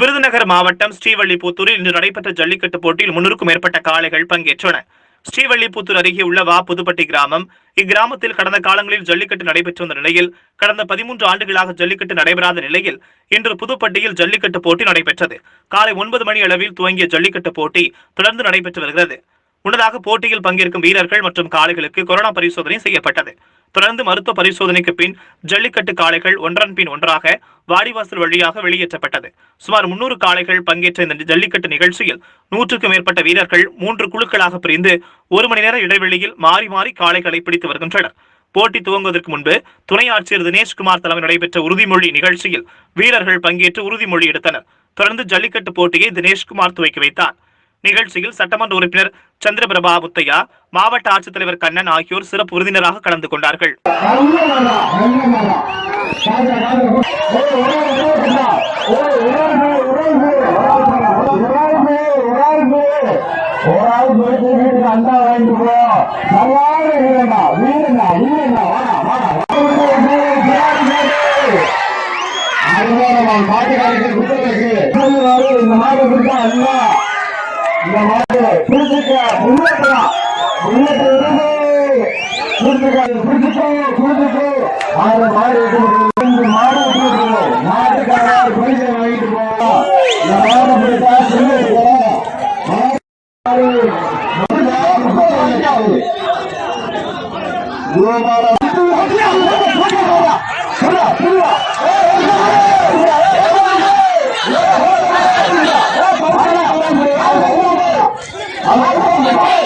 விருதுநகர் மாவட்டம் ஸ்ரீவல்லிபுத்தூரில் இன்று நடைபெற்ற ஜல்லிக்கட்டு போட்டியில் முன்னூறுக்கும் மேற்பட்ட காளைகள் பங்கேற்றன. ஸ்ரீவல்லிபுத்தூர் அருகே உள்ள வா புதுப்பட்டி கிராமம் இக்கிராமத்தில் கடந்த காலங்களில் ஜல்லிக்கட்டு நடைபெற்று வந்த நிலையில் கடந்த பதிமூன்று ஆண்டுகளாக ஜல்லிக்கட்டு நடைபெறாத நிலையில் இன்று புதுப்பட்டியில் ஜல்லிக்கட்டு போட்டி நடைபெற்றது. காலை ஒன்பது மணி அளவில் துவங்கிய ஜல்லிக்கட்டு போட்டி தொடர்ந்து நடைபெற்று வருகிறது. முன்னதாக போட்டியில் பங்கேற்கும் வீரர்கள் மற்றும் காளைகளுக்கு கொரோனா பரிசோதனை செய்யப்பட்டது. தொடர்ந்து மருத்துவ பரிசோதனைக்கு பின் ஜல்லிக்கட்டு காளைகள் ஒன்றன் பின் ஒன்றாக வாடிவாசல் வழியாக வெளியேற்றப்பட்டது. சுமார் முன்னூறு காளைகள் பங்கேற்ற இந்த ஜல்லிக்கட்டு நிகழ்ச்சியில் நூற்றுக்கும் மேற்பட்ட வீரர்கள் மூன்று குழுக்களாக பிரிந்து ஒரு மணி நேர இடைவெளியில் மாறி மாறி காளைகளை பிடித்து வருகின்றனர். போட்டி துவங்குவதற்கு முன்பு துணை ஆட்சியர் தினேஷ்குமார் தலைமை நடைபெற்ற உறுதிமொழி நிகழ்ச்சியில் வீரர்கள் பங்கேற்று உறுதிமொழி எடுத்தனர். தொடர்ந்து ஜல்லிக்கட்டு போட்டியை தினேஷ்குமார் துவக்கி வைத்தார். நிகழ்ச்சியில் சட்டமன்ற உறுப்பினர் சந்திரபிரபா முத்தையா மாவட்ட ஆட்சித்தலைவர் கண்ணன் ஆகியோர் சிறப்பு விருந்தினராக கலந்து கொண்டார்கள். அண்டா வாங்கிட்டு இந்த மாதிரி கொடுத்தா அல்ல இந்த மாதிரி புரிஞ்சுக்க முன்னேற்றலாம் முன்னேற்றம் புரிஞ்சுக்க புரிஞ்சுக்கோ புரிஞ்சுக்கோ. Oh, my God.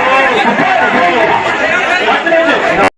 Yeah.